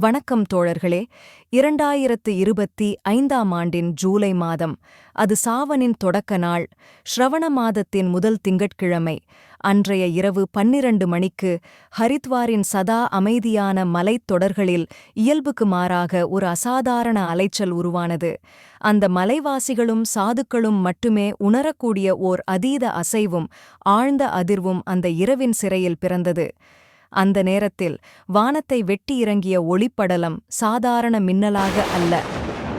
வணக்கம் தோழர்களே. இரண்டாயிரத்து இருபத்தி ஐந்தாம் ஆண்டின் ஜூலை மாதம் அது சாவனின் தொடக்க நாள் ஸ்ரவண மாதத்தின் முதல் திங்கட்கிழமை அன்றைய இரவு பன்னிரண்டு மணிக்கு ஹரித்வாரின் சதா அமைதியான மலைத் தொடர்களில் இயல்புக்கு மாறாக ஒரு அசாதாரண அலைச்சல் உருவானது. அந்த மலைவாசிகளும் சாதுக்களும் மட்டுமே உணரக்கூடிய ஓர் அதீத அசைவும் ஆழ்ந்த அதிர்வும் அந்த இரவின் சிறையில் பிறந்தது. அந்த நேரத்தில் வானத்தை வெட்டி இறங்கிய ஒளிப்படலம் சாதாரண மின்னலாக அல்ல.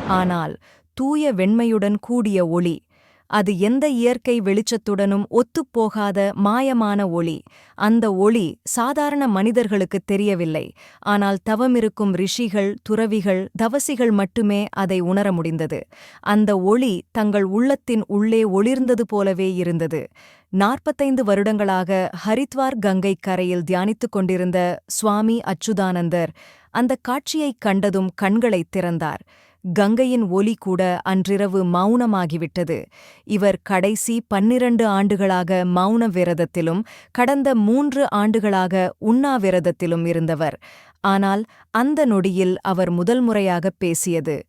ஆனால் தூய வெண்மையுடன் கூடிய ஒளி அது எந்த இயற்கை வெளிச்சத்துடனும் ஒத்துப்போகாத மாயமான ஒளி. அந்த ஒளி சாதாரண மனிதர்களுக்குத் தெரியவில்லை. ஆனால் தவமிருக்கும் ரிஷிகள் துறவிகள் தவசிகள் மட்டுமே அதை உணர முடிந்தது. அந்த ஒளி தங்கள் உள்ளத்தின் உள்ளே ஒளிர்ந்தது போலவே இருந்தது. நாற்பத்தைந்து வருடங்களாக ஹரித்வார் கங்கை கரையில் தியானித்துக் கொண்டிருந்த சுவாமி அச்சுதானந்தர் அந்த காட்சியைக் கண்டதும் கண்களைத் திறந்தார். கங்கையின் ஒலி கூட அன்றிரவு மௌனமாகிவிட்டது. இவர் கடைசி பன்னிரண்டு ஆண்டுகளாக மௌன விரதத்திலும் கடந்த மூன்று ஆண்டுகளாக உண்ணாவிரதத்திலும் இருந்தவர். ஆனால் அந்த நொடியில் அவர் முதல் முறையாக பேசியது.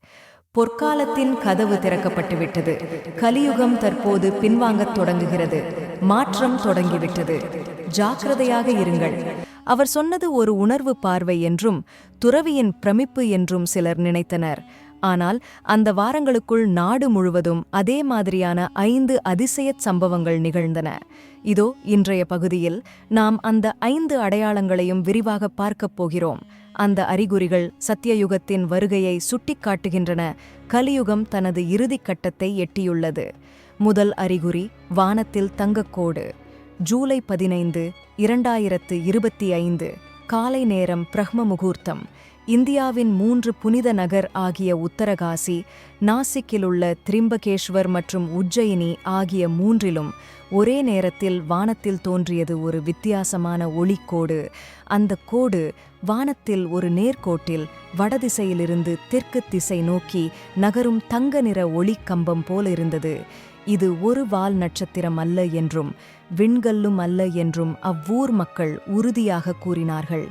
பொற்காலத்தின் கதவு திறக்கப்பட்டுவிட்டது. கலியுகம் தற்போது பின்வாங்கத் தொடங்குகிறது. மாற்றம் தொடங்கிவிட்டது. ஜாக்கிரதையாக இருங்கள். அவர் சொன்னது ஒரு உணர்வு பார்வை என்றும் துறவியின் பிரமிப்பு என்றும் சிலர் நினைத்தனர். ஆனால் அந்த வாரங்களுக்குள் நாடு முழுவதும் அதே மாதிரியான ஐந்து அதிசயச் சம்பவங்கள் நிகழ்ந்தன. இதோ இன்றைய பகுதியில் நாம் அந்த ஐந்து அடையாளங்களையும் விரிவாக பார்க்கப் போகிறோம். அந்த அறிகுறிகள் சத்தியயுகத்தின் வருகையை சுட்டிக்காட்டுகின்றன. கலியுகம் தனது இறுதிக் கட்டத்தை எட்டியுள்ளது. முதல் அறிகுறி வானத்தில் தங்கக்கோடு. ஜூலை பதினைந்து இரண்டாயிரத்து இருபத்தி ஐந்து காலை நேரம் பிரஹ்ம முகூர்த்தம். இந்தியாவின் மூன்று புனித நகர் ஆகிய உத்தரகாசி நாசிக்கிலுள்ள திரிம்பகேஸ்வர் மற்றும் உஜ்ஜயினி ஆகிய மூன்றிலும் ஒரே நேரத்தில் வானத்தில் தோன்றியது ஒரு வித்தியாசமான ஒளிக்கோடு. அந்த கோடு வானத்தில் ஒரு நேர்கோட்டில் வடதிசையிலிருந்து தெற்கு திசை நோக்கி நகரும் தங்க நிற ஒளிக்கம்பம் போல இருந்தது. இது ஒரு வால் நட்சத்திரம் அல்ல என்றும் விண்கல்லும் அல்ல என்றும் அவ்வூர் மக்கள் உறுதியாக கூறினார்கள்.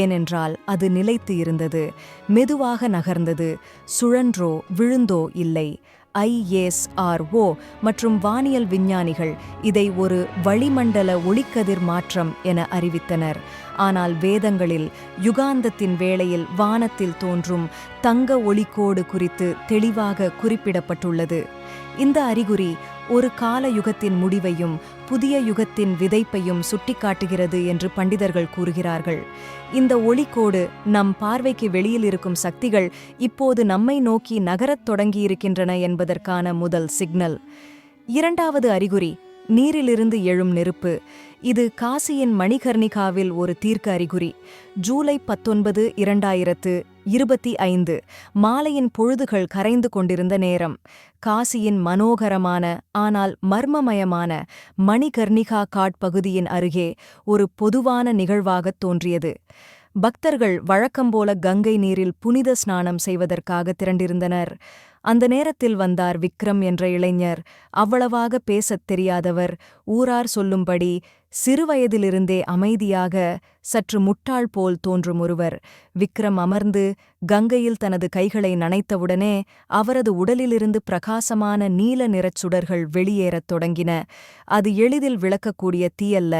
ஏனென்றால் அது நிலைத்து இருந்தது மெதுவாக நகர்ந்தது சுழன்றோ விழுந்தோ இல்லை. ஐஎஸ்ஆர்ஓ மற்றும் வானியல் விஞ்ஞானிகள் இதை ஒரு வளிமண்டல ஒளிக்கதிர் மாற்றம் என அறிவித்தனர். ஆனால் வேதங்களில் யுகாந்தத்தின் வேளையில் வானத்தில் தோன்றும் தங்க ஒளிக்கோடு குறித்து தெளிவாக குறிப்பிடப்பட்டுள்ளது. இந்த அறிகுறி ஒரு கால யுகத்தின் முடிவையும் புதிய யுகத்தின் விதைப்பையும் சுட்டிக்காட்டுகிறது என்று பண்டிதர்கள் கூறுகிறார்கள். இந்த ஒளிக்கோடு நம் பார்வைக்கு வெளியில் இருக்கும் சக்திகள் இப்போது நம்மை நோக்கி நகரத் தொடங்கியிருக்கின்றன என்பதற்கான முதல் சிக்னல். இரண்டாவது அறிகுறி நீரிலிருந்து எழும் நெருப்பு. இது காசியின் மணிகர்ணிகாவில் ஒரு தீர்க்க அறிகுறி. ஜூலை பத்தொன்பது இரண்டாயிரத்து இருபத்தி ஐந்து. மாலையின் பொழுதுகள் கரைந்து கொண்டிருந்த நேரம். காசியின் மனோகரமான ஆனால் மர்மமயமான மணிகர்ணிகா காட்பகுதியின் அருகே ஒரு பொதுவான நிகழ்வாகத் தோன்றியது. பக்தர்கள் வழக்கம்போல கங்கை நீரில் புனித ஸ்நானம் செய்வதற்காக திரண்டிருந்தனர். அந்த நேரத்தில் வந்தார் விக்ரம் என்ற இளைஞர். அவ்வளவாக பேசத் தெரியாதவர். ஊரார் சொல்லும்படி சிறுவயதிலிருந்தே அமைதியாக சற்று முட்டாள் போல் தோன்றும் ஒருவர். விக்ரம் அமர்ந்து கங்கையில் தனது கைகளை நனைத்தவுடனே அவரது உடலிலிருந்து பிரகாசமான நீல நிறச் சுடர்கள் வெளியேறத் தொடங்கின. அது எளிதில் விளக்கக்கூடிய தீயல்ல.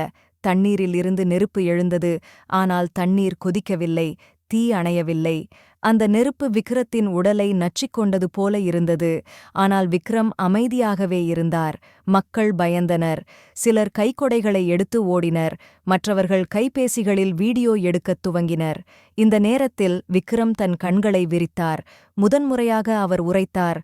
தண்ணீரில் இருந்து நெருப்பு எழுந்தது. ஆனால் தண்ணீர் கொதிக்கவில்லை. தீ அணையவில்லை. அந்த நெருப்பு விக்ரத்தின் உடலை நச்சிக்கொண்டது போல இருந்தது. ஆனால் விக்ரம் அமைதியாகவே இருந்தார். மக்கள் பயந்தனர். சிலர் கைக்கொடைகளை எடுத்து ஓடினர். மற்றவர்கள் கைபேசிகளில் வீடியோ எடுக்கத் துவங்கினர். இந்த நேரத்தில் விக்ரம் தன் கண்களை விரித்தார். முதன்முறையாக அவர் உரைத்தார்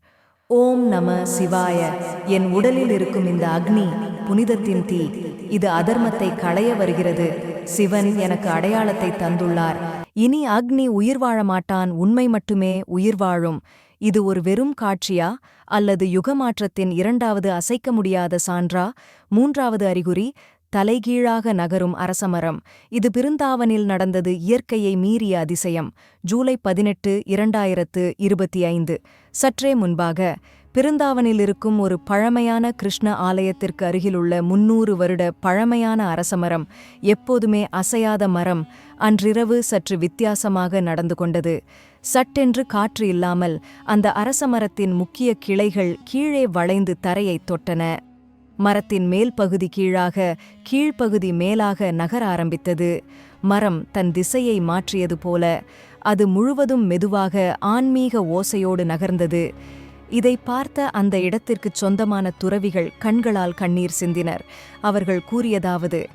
ஓம் நம சிவாய. என் உடலில் இருக்கும் இந்த அக்னி புனிதத்தின் தீ. இது அதர்மத்தை களைய வருகிறது. சிவன் எனக்கு அடையாளத்தை தந்துள்ளார். இனி அக்னி உயிர் வாழமாட்டான் உண்மை மட்டுமே உயிர் வாழும். இது ஒரு வெறும் காட்சியா? அல்லது யுகமாற்றத்தின் இரண்டாவது அசைக்க முடியாத சான்றா? மூன்றாவது அறிகுறி தலைகீழாக நகரும் அரசமரம். இது பிருந்தாவனில் நடந்தது இயற்கையை மீறிய அதிசயம். ஜூலை பதினெட்டு இரண்டாயிரத்து இருபத்தி ஐந்து. சற்றே முன்பாக பிருந்தாவனில் இருக்கும் ஒரு பழமையான கிருஷ்ண ஆலயத்திற்கு அருகிலுள்ள முன்னூறு வருட பழமையான அரசமரம் எப்போதுமே அசையாத மரம் அன்றிரவு சற்று வித்தியாசமாக நடந்து கொண்டது. சட்டென்று காற்று இல்லாமல் அந்த அரசமரத்தின் முக்கிய கிளைகள் கீழே வளைந்து தரையைத் தொட்டன. மரத்தின் மேல் பகுதி கீழாக கீழ்ப்பகுதி மேலாக நகர ஆரம்பித்தது. மரம் தன் திசையை மாற்றியது போல அது முழுவதும் மெதுவாக ஆன்மீக ஓசையோடு நகர்ந்தது. இதை பார்த்த அந்த இடத்திற்கு சொந்தமான துறவிகள் கண்களால் கண்ணீர் சிந்தினர். அவர்கள் கூறியதாவது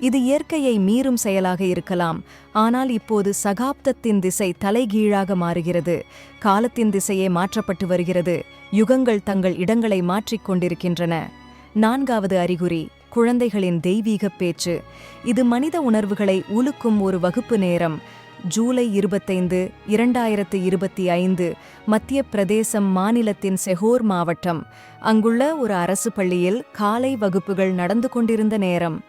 இது இயற்கையை மீறும் செயலாக இருக்கலாம். ஆனால் இப்போது சகாப்தத்தின் திசை தலைகீழாக மாறுகிறது. காலத்தின் திசையே மாற்றப்பட்டு வருகிறது. யுகங்கள் தங்கள் இடங்களை மாற்றிக்கொண்டிருக்கின்றன நான்காவது அறிகுறி குழந்தைகளின் தெய்வீக பேச்சு. இது மனித உணர்வுகளை உலுக்கும் ஒரு வகுப்பு நேரம். ஜூலை இருபத்தைந்து இரண்டாயிரத்து இருபத்தி ஐந்து மத்திய பிரதேசம் மாநிலத்தின் செஹோர் மாவட்டம். அங்குள்ள ஒரு அரசு பள்ளியில் காலை வகுப்புகள் நடந்து கொண்டிருந்த நேரம்.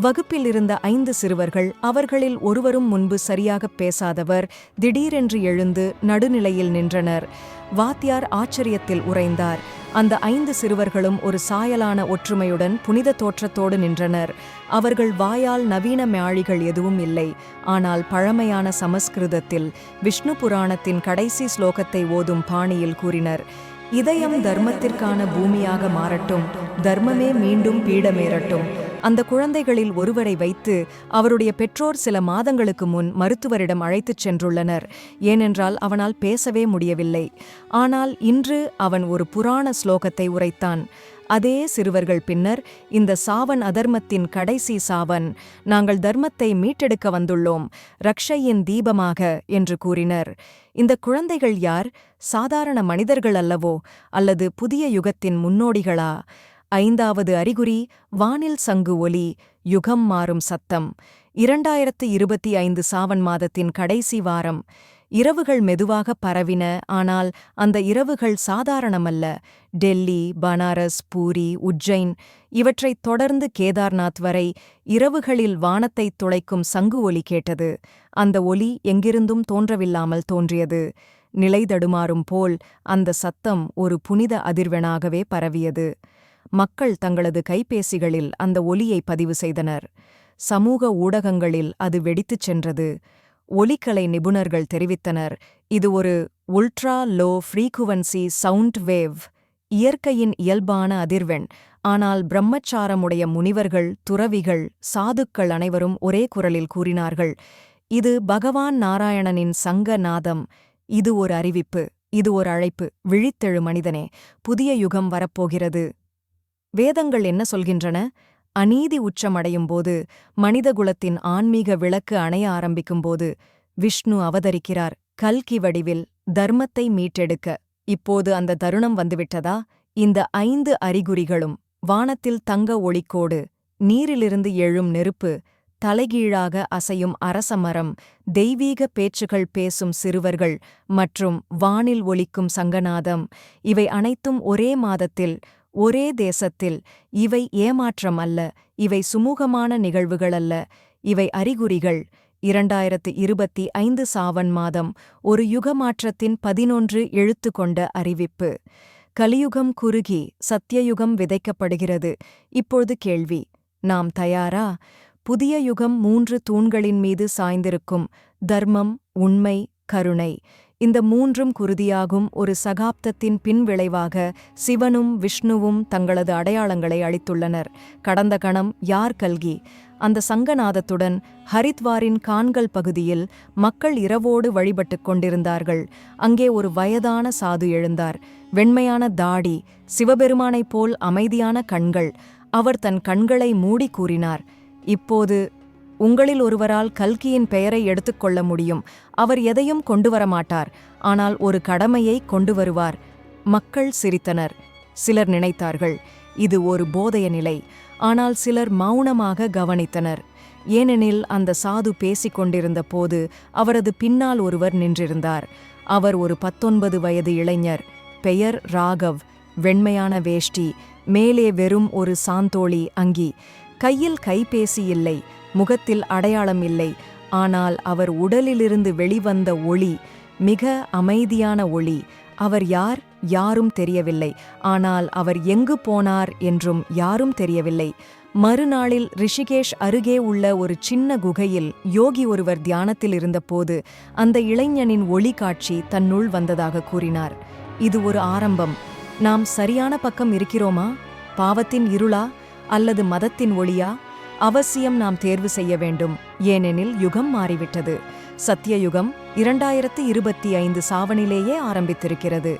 வகுப்பில் இருந்த ஐந்து சிறுவர்கள் அவர்களில் ஒருவரும் முன்பு சரியாக பேசாதவர் திடீரென்று எழுந்து நடுநிலையில் நின்றனர். வாத்தியார் ஆச்சரியத்தில் உறைந்தார். அந்த ஐந்து சிறுவர்களும் ஒரு சாயலான ஒற்றுமையுடன் புனித தோற்றத்தோடு நின்றனர். அவர்கள் வாயால் நவீன மேழிகள் எதுவும் இல்லை. ஆனால் பழமையான சமஸ்கிருதத்தில் விஷ்ணு புராணத்தின் கடைசி ஸ்லோகத்தை ஓதும் பாணியில் கூறினர். இதயம் தர்மத்திற்கான பூமியாக மாறட்டும் தர்மமே மீண்டும் பீடமேறட்டும். அந்த குழந்தைகளில் ஒருவரை வைத்து அவருடைய பெற்றோர் சில மாதங்களுக்கு முன் மருத்துவரிடம் அழைத்துச் சென்றுள்ளனர். ஏனென்றால் அவனால் பேசவே முடியவில்லை. ஆனால் இன்று அவன் ஒரு புராண ஸ்லோகத்தை உரைத்தான். அதே சிறுவர்கள் பின்னர் இந்த சாவன் அதர்மத்தின் கடைசி சாவன் நாங்கள் தர்மத்தை மீட்டெடுக்க வந்துள்ளோம் ரக்ஷையின் தீபமாக என்று கூறினர். இந்த குழந்தைகள் யார்? சாதாரண மனிதர்கள் அல்லவோ அல்லது புதிய யுகத்தின் முன்னோடிகளா? ஐந்தாவது அறிகுறி வானில் சங்கு ஒலி யுகம் மாறும் சத்தம். இரண்டாயிரத்து இருபத்தி ஐந்து சாவன் மாதத்தின் கடைசி வாரம். இரவுகள் மெதுவாக பரவின ஆனால் அந்த இரவுகள் சாதாரணமல்ல. டெல்லி பனாரஸ் பூரி உஜ்ஜைன் இவற்றைத் தொடர்ந்து கேதார்நாத் வரை இரவுகளில் வானத்தைத் துளைக்கும் சங்கு ஒலி கேட்டது. அந்த ஒலி எங்கிருந்தும் தோன்றவில்லாமல் தோன்றியது. நிலைதடுமாறும் போல் அந்த சத்தம் ஒரு புனித அதிர்வெனாகவே பரவியது. மக்கள் தங்களது கைபேசிகளில் அந்த ஒலியை பதிவு செய்தனர். சமூக ஊடகங்களில் அது வெடித்துச் சென்றது. ஒலிக்கலை நிபுணர்கள் தெரிவித்தனர். இது ஒரு ultra low frequency sound wave இயற்கையின் இயல்பான அதிர்வெண். ஆனால் பிரம்மச்சாரமுடைய முனிவர்கள் துறவிகள் சாதுக்கள் அனைவரும் ஒரே குரலில் கூறினார்கள் இது பகவான் நாராயணனின் சங்க நாதம். இது ஒரு அறிவிப்பு. இது ஒரு அழைப்பு. விழித்தெழு மனிதனே. புதிய யுகம் வரப்போகிறது. வேதங்கள் என்ன சொல்கின்றன? அநீதி உச்சமடையும் போது மனிதகுலத்தின் ஆன்மீக விளக்கு அணைய ஆரம்பிக்கும்போது விஷ்ணு அவதரிக்கிறார் கல்கி வடிவில் தர்மத்தை மீட்டெடுக்க. இப்போது அந்த தருணம் வந்துவிட்டதா? இந்த ஐந்து அறிகுறிகளும் வானத்தில் தங்க ஒளிக்கோடு நீரிலிருந்து எழும் நெருப்பு தலைகீழாக அசையும் அரசமரம் தெய்வீக பேச்சுகள் பேசும் சிறுவர்கள் மற்றும் வானில் ஒலிக்கும் சங்கநாதம் இவை அனைத்தும் ஒரே மாதத்தில் ஒரே தேசத்தில் இவை ஏமாற்றம் அல்ல இவை சுமூகமான நிகழ்வுகள் அல்ல இவை அறிகுறிகள். இரண்டாயிரத்து இருபத்தி ஐந்து சாவன் மாதம் ஒரு யுகமாற்றத்தின் பதினொன்று எழுத்து கொண்ட அறிவிப்பு. கலியுகம் குறுகி சத்தியயுகம் விதைக்கப்படுகிறது. இப்பொழுது கேள்வி நாம் தயாரா? புதிய யுகம் மூன்று தூண்களின் மீது சாய்ந்திருக்கும் தர்மம் உண்மை கருணை. இந்த மூன்றும் குருதியாகும் ஒரு சகாப்தத்தின் பின்விளைவாக சிவனும் விஷ்ணுவும் தங்களது அடையாளங்களை அளித்துள்ளனர். கடந்த கணம் யார் கல்கி? அந்த சங்கநாதத்துடன் ஹரித்வாரின் கான்கள் பகுதியில் மக்கள் இரவோடு வழிபட்டுக் கொண்டிருந்தார்கள். அங்கே ஒரு வயதான சாது எழுந்தார். வெண்மையான தாடி சிவபெருமானைப் போல் அமைதியான கண்கள் அவர் தன் கண்களை மூடி கூறினார். இப்போது உங்களில் ஒருவரால் கல்கியின் பெயரை எடுத்துக்கொள்ள முடியும். அவர் எதையும் கொண்டு வரமாட்டார் ஆனால் ஒரு கடமையை கொண்டு வருவார். மக்கள் சிரித்தனர். சிலர் நினைத்தார்கள் இது ஒரு போதைய நிலை. ஆனால் சிலர் மௌனமாக கவனித்தனர். ஏனெனில் அந்த சாது பேசிக்கொண்டிருந்த போது அவரது பின்னால் ஒருவர் நின்றிருந்தார். அவர் ஒரு பத்தொன்பது வயது இளைஞர். பெயர் ராகவ். வெண்மையான வேஷ்டி. மேலே வெறும் ஒரு சாந்தோழி அங்கி. கையில் கைபேசி இல்லை. முகத்தில் அடையாளம் இல்லை. ஆனால் அவர் உடலிலிருந்து வெளிவந்த ஒளி மிக அமைதியான ஒளி. அவர் யார்? யாரும் தெரியவில்லை. ஆனால் அவர் எங்கு போனார் என்றும் யாரும் தெரியவில்லை. மறுநாளில் ரிஷிகேஷ் அருகே உள்ள ஒரு சின்ன குகையில் யோகி ஒருவர் தியானத்தில் இருந்தபோது அந்த இளைஞனின் ஒளி காட்சி தன்னுள் வந்ததாக கூறினார். இது ஒரு ஆரம்பம். நாம் சரியான பக்கம் இருக்கிறோமா? பாவத்தின் இருளா? அல்லது மதத்தின் ஒளியா? அவசியம் நாம் தேர்வு செய்ய வேண்டும். ஏனெனில் யுகம் மாறிவிட்டது. சத்தியயுகம் இரண்டாயிரத்து இருபத்தி ஐந்து சாவனிலேயே ஆரம்பித்திருக்கிறது.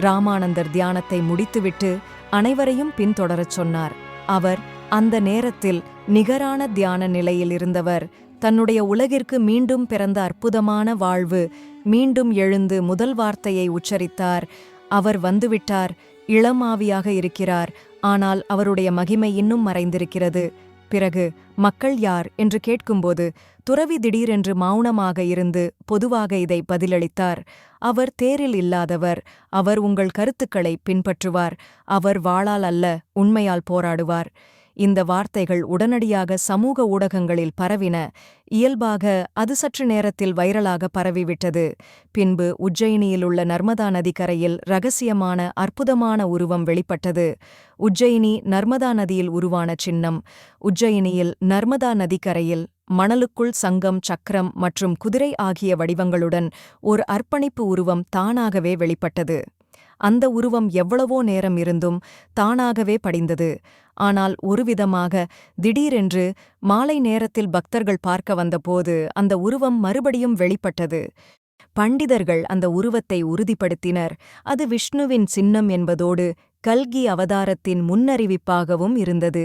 ராமானந்தர் தியானத்தை முடித்துவிட்டு அனைவரையும் பின்தொடரச் சொன்னார். அவர் அந்த நேரத்தில் நிகரான தியான நிலையில் இருந்தவர். தன்னுடைய உலகிற்கு மீண்டும் பிறந்த அற்புதமான வாழ்வு மீண்டும் எழுந்து முதல் வார்த்தையை உச்சரித்தார். அவர் வந்துவிட்டார் இளமாவியாக இருக்கிறார். ஆனால் அவருடைய மகிமை இன்னும் மறைந்திருக்கிறது. பிறகு மக்கள் யார் என்று கேட்கும்போது துறவி திடீரென்று மௌனமாக இருந்து பொதுவாக இதை பதிலளித்தார். அவர் தேரில் இல்லாதவர் அவர் உங்கள் கருத்துக்களை பின்பற்றுவார் அவர் வாளால் அல்ல உண்மையால் போராடுவார். இந்த வார்த்தைகள் உடனடியாக சமூக ஊடகங்களில் பரவின. இயல்பாக அது சற்று நேரத்தில் வைரலாக பரவிவிட்டது. பின்பு உஜ்ஜயினியிலுள்ள நர்மதா நதிக்கரையில் ரகசியமான அற்புதமான உருவம் வெளிப்பட்டது. உஜ்ஜயினி நர்மதா நதியில் உருவான சின்னம். உஜ்ஜயினியில் நர்மதா நதிக்கரையில் மணலுக்குள் சங்கம் சக்கரம் மற்றும் குதிரை ஆகிய வடிவங்களுடன் ஒரு அர்ப்பணிப்பு உருவம் தானாகவே வெளிப்பட்டது. அந்த உருவம் எவ்வளவோ நேரம் இருந்தும் தானாகவே படிந்தது. ஆனால் ஒருவிதமாக திடீரென்று மாலை நேரத்தில் பக்தர்கள் பார்க்க வந்தபோது அந்த உருவம் மறுபடியும் வெளிப்பட்டது. பண்டிதர்கள் அந்த உருவத்தை உறுதிப்படுத்தினர். அது விஷ்ணுவின் சின்னம் என்பதோடு கல்கி அவதாரத்தின் முன்னறிவிப்பாகவும் இருந்தது.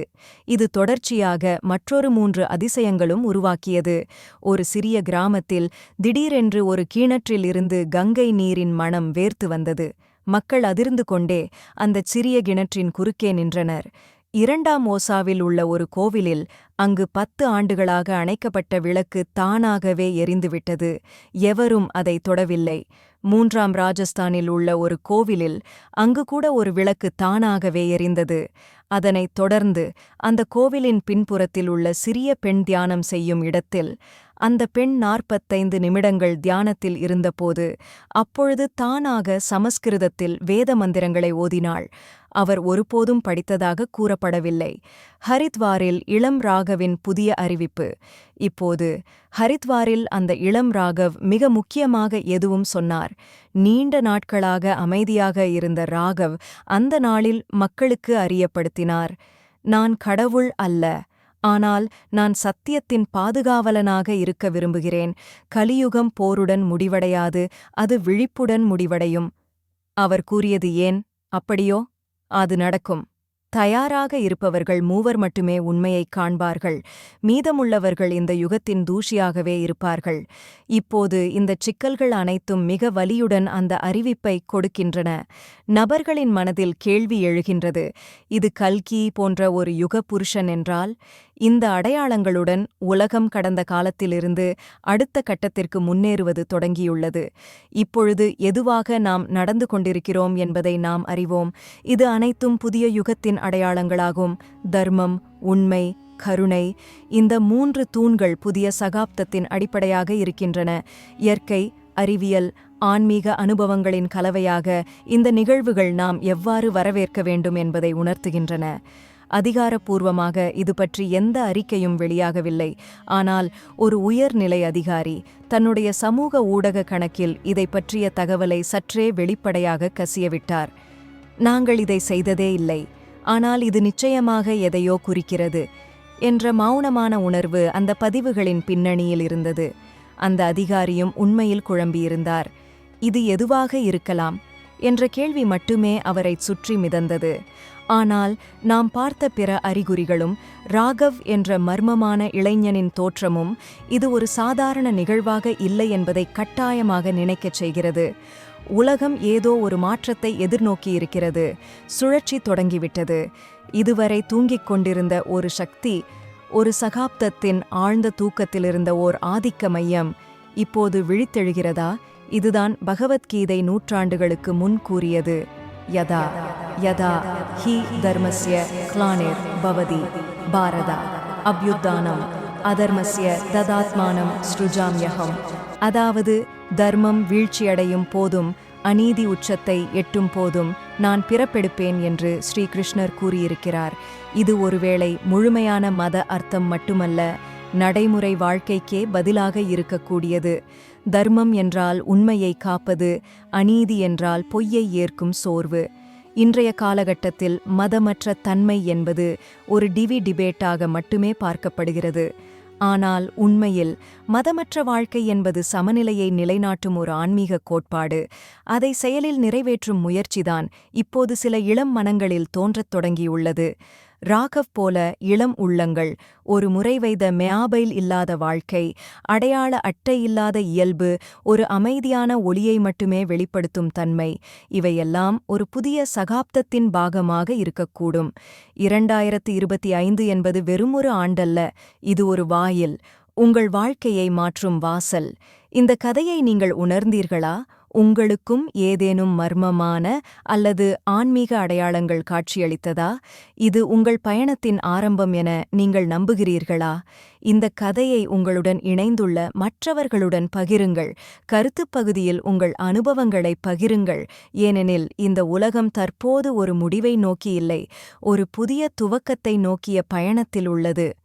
இது தொடர்ச்சியாக மற்றொரு மூன்று அதிசயங்களும் உருவாக்கியது. ஒரு சிறிய கிராமத்தில் திடீரென்று ஒரு கிணற்றில் இருந்து கங்கை நீரின் மணம் வேர்த்து வந்தது. மக்கள் அதிர்ந்து கொண்டே அந்தச் சிறிய கிணற்றின் குறுக்கே நின்றனர். இரண்டாம் ஓசாவில் உள்ள ஒரு கோவிலில் அங்கு பத்து ஆண்டுகளாக அணைக்கப்பட்ட விளக்கு தானாகவே எரிந்துவிட்டது. எவரும் அதை தொடவில்லை. மூன்றாம் ராஜஸ்தானில் உள்ள ஒரு கோவிலில் அங்கு கூட ஒரு விளக்கு தானாகவே எரிந்தது. அதனைத் தொடர்ந்து அந்த கோவிலின் பின்புறத்தில் உள்ள சிறிய பெண் தியானம் செய்யும் இடத்தில் அந்த பெண் நாற்பத்தைந்து நிமிடங்கள் தியானத்தில் இருந்தபோது அப்பொழுது தானாக சமஸ்கிருதத்தில் வேத மந்திரங்களை ஓதினாள். அவர் ஒருபோதும் படித்ததாக கூறப்படவில்லை. ஹரித்வாரில் இளம் ராகவின் புதிய அறிவிப்பு. இப்போது ஹரித்வாரில் அந்த இளம் ராகவ் மிக முக்கியமாக எதுவும் சொன்னார். நீண்ட நாட்களாக அமைதியாக இருந்த ராகவ் அந்த நாளில் மக்களுக்கு அறியப்படுத்தினார். நான் கடவுள் அல்ல ஆனால் நான் சத்தியத்தின் பாதுகாவலனாக இருக்க விரும்புகிறேன். கலியுகம் போருடன் முடிவடையாது அது விழிப்புடன் முடிவடையும். அவர் கூறியது ஏன்? அப்படியோ? அது நடக்கும். தயாராக இருப்பவர்கள் மூவர் மட்டுமே உண்மையைக் காண்பார்கள். மீதமுள்ளவர்கள் இந்த யுகத்தின் தூஷியாகவே இருப்பார்கள். இப்போது இந்தச் சிக்கல்கள் அனைத்தும் மிக வலியுடன் அந்த அறிவிப்பை கொடுக்கின்றன. நபர்களின் மனதில் கேள்வி எழுகின்றது. இது கல்கி போன்ற ஒரு யுக புருஷன் என்றால்? இந்த அடையாளங்களுடன் உலகம் கடந்த காலத்திலிருந்து அடுத்த கட்டத்திற்கு முன்னேறுவது தொடங்கியுள்ளது. இப்பொழுது எதுவாக நாம் நடந்து கொண்டிருக்கிறோம் என்பதை நாம் அறிவோம். இது அனைத்தும் புதிய யுகத்தின் அடையாளங்களாகும். தர்மம் உண்மை கருணை இந்த மூன்று தூண்கள் புதிய சகாப்தத்தின் அடிப்படையாக இருக்கின்றன. இயற்கை அறிவியல் ஆன்மீக அனுபவங்களின் கலவையாக இந்த நிகழ்வுகள் நாம் எவ்வாறு வரவேற்க வேண்டும் என்பதை உணர்த்துகின்றன. அதிகாரப்பூர்வமாக இது பற்றி எந்த அறிக்கையும் வெளியாகவில்லை. ஆனால் ஒரு உயர்நிலை அதிகாரி தன்னுடைய சமூக ஊடக கணக்கில் இதை பற்றிய தகவலை சற்றே வெளிப்படையாக கசியவிட்டார். நாங்கள் இதை செய்ததே இல்லை. ஆனால் இது நிச்சயமாக எதையோ குறிக்கிறது என்ற மௌனமான உணர்வு அந்த பதிவுகளின் பின்னணியில் இருந்தது. அந்த அதிகாரியும் உண்மையில் குழம்பியிருந்தார். இது எதுவாக இருக்கலாம்? என்ற கேள்வி மட்டுமே அவரை சுற்றி மிதந்தது. ஆனால் நாம் பார்த்த பிற அறிகுறிகளும் ராகவ் என்ற மர்மமான இளைஞனின் தோற்றமும் இது ஒரு சாதாரண நிகழ்வாக இல்லை என்பதை கட்டாயமாக நினைக்கச் செய்கிறது. உலகம் ஏதோ ஒரு மாற்றத்தை எதிர்நோக்கியிருக்கிறது சுழற்சி தொடங்கிவிட்டது. இதுவரை தூங்கிக் கொண்டிருந்த ஒரு சக்தி ஒரு சகாப்தத்தின் ஆழ்ந்த தூக்கத்திலிருந்த ஓர் ஆதிக்க மையம் இப்போது விழித்தெழுகிறதா? இதுதான் பகவத்கீதை நூற்றாண்டுகளுக்கு முன் கூறியது. யதா யதா ஹி धर्मस्य கிளானிர் பவதி பாரதா அப்யுத்தானம் அதர்மஸ்ய ததாத்மானம் ஸ்ருஜாமியகம் அதாவது தர்மம் வீழ்ச்சியடையும் போதும் அநீதி உச்சத்தை எட்டும் போதும் நான் பிறப்பெடுப்பேன் என்று ஸ்ரீகிருஷ்ணர் கூறியிருக்கிறார் இது ஒருவேளை முழுமையான மத அர்த்தம் மட்டுமல்ல நடைமுறை வாழ்க்கைக்கே பதிலாக இருக்கக்கூடியது தர்மம் என்றால் உண்மையை காப்பது அநீதி என்றால் பொய்யை ஏற்கும் சோர்வு. இன்றைய காலகட்டத்தில் மதமற்ற தன்மை என்பது ஒரு டிவி டிபேட்டாக மட்டுமே பார்க்கப்படுகிறது. ஆனால் உண்மையில் மதமற்ற வாழ்க்கை என்பது சமநிலையை நிலைநாட்டும் ஒரு ஆன்மீக கோட்பாடு. அதை செயலில் நிறைவேற்றும் முயற்சிதான் இப்போது சில இளம் மனங்களில் தோன்றத் தொடங்கியுள்ளது. ராகவ் போல இளம் உள்ளங்கள் ஒரு முறை வைத மெயாபைல் இல்லாத வாழ்க்கை அடையாள அட்டை இல்லாத இயல்பு ஒரு அமைதியான ஒளியை மட்டுமே வெளிப்படுத்தும் தன்மை இவையெல்லாம் ஒரு புதிய சகாப்தத்தின் பாகமாக இருக்கக்கூடும். இரண்டாயிரத்து இருபத்தி ஐந்து என்பது வெறுமொரு ஆண்டல்ல இது ஒரு வாயில். உங்கள் வாழ்க்கையை மாற்றும் வாசல். இந்த கதையை நீங்கள் உணர்ந்தீர்களா? உங்களுக்கும் ஏதேனும் மர்மமான அல்லது ஆன்மீக அடையாளங்கள் காட்சியளித்ததா? இது உங்கள் பயணத்தின் ஆரம்பம் என நீங்கள் நம்புகிறீர்களா? இந்த கதையை உங்களுடன் இணைந்துள்ள மற்றவர்களுடன் பகிருங்கள். கருத்துப் பகுதியில் உங்கள் அனுபவங்களை பகிருங்கள். ஏனெனில் இந்த உலகம் தற்போது ஒரு முடிவை நோக்கி இல்லை ஒரு புதிய துவக்கத்தை நோக்கிய பயணத்தில் உள்ளது.